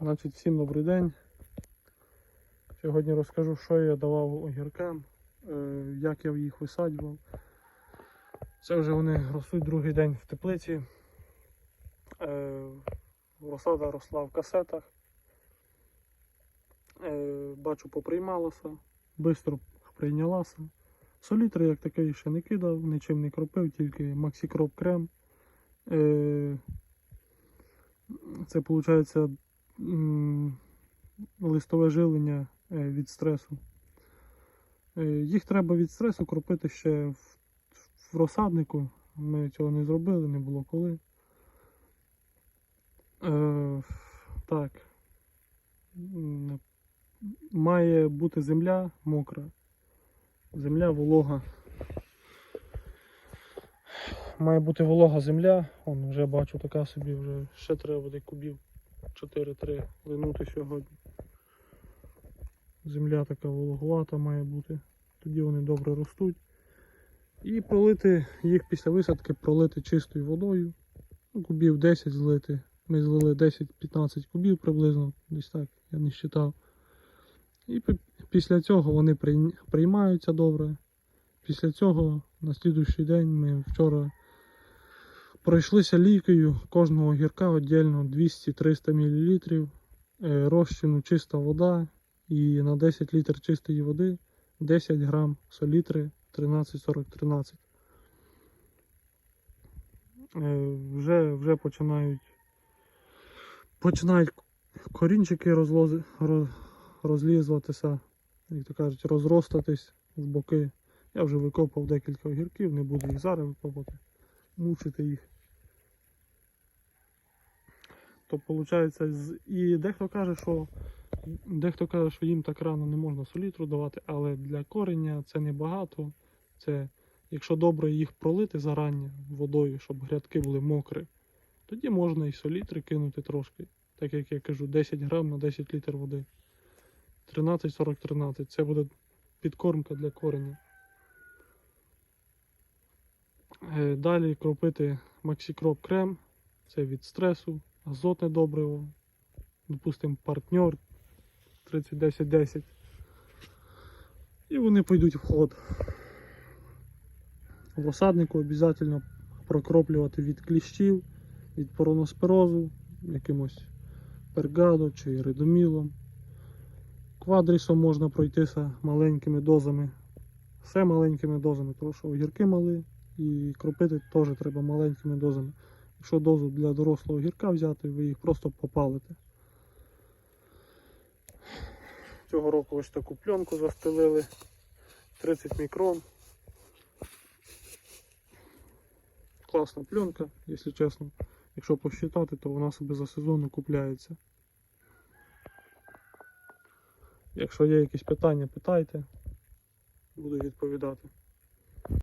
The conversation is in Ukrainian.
Значить, всім добрий день. Сьогодні розкажу, що я давав огіркам, е, як я їх висаджував. Це вже вони ростуть другий день в теплиці. Е, Розсада росла в касетах. Е, Бачу, поприймалася, швидко прийнялася. Солітри як такий ще не кидав, нічим не кропив, тільки Максікроп крем. Це виходить листове жилення е, від стресу. Е, Їх треба від стресу кропити ще в, в розсаднику. Ми цього не зробили, не було коли. Е, так. Має бути земля мокра. Земля волога. Має бути волога земля. Вон вже бачу така собі, вже ще треба буде кубів 4-3 линути сьогодні. Земля така вологувата має бути. Тоді вони добре ростуть. І пролити їх після висадки пролити чистою водою. Ну, кубів 10 злити. Ми злили 10-15 кубів приблизно, десь так, я не вважав. І після цього вони приймаються добре. Після цього на слідуючий день ми вчора пройшлися лікою кожного гірка віддільно 200-300 мл е, розчину чиста вода і на 10 літр чистої води 10 грам солітри 13-40-13. Е, Вже, вже починають починають корінчики розлози, роз, розлізуватися, як то кажуть, розростатись в боки. Я вже викопав декілька огірків, не буду їх зараз викопати, мучити їх. То виходить, і дехто каже, що дехто каже, що їм так рано не можна солітру давати, але для корення це небагато. Це якщо добре їх пролити зарані водою, щоб грядки були мокрі, тоді можна і солітри кинути трошки. Так як я кажу, 10 грам на 10 літр води. 13-40-13. Це буде підкормка для кореня. Е, Далі кропити Максікроп крем. Це від стресу, азотне добриво. Допустимо, партнер 30-10-10. І вони пойдуть в ход. В осаднику обов'язково прокроплювати від кліщів, від пороноспирозу, якимось пергадо чи редомілом. Квадрісом можна пройтися маленькими дозами. Все маленькими дозами, тому що огірки малі і кропити теж треба маленькими дозами. Якщо дозу для дорослого огірка взяти, ви їх просто попалите. Цього року ось таку пленку застелили 30 мікрон. Класна пленка, якщо чесно. Якщо посчитати, то вона собі за сезон окупляється. Якщо є якісь питання, питайте, буду відповідати.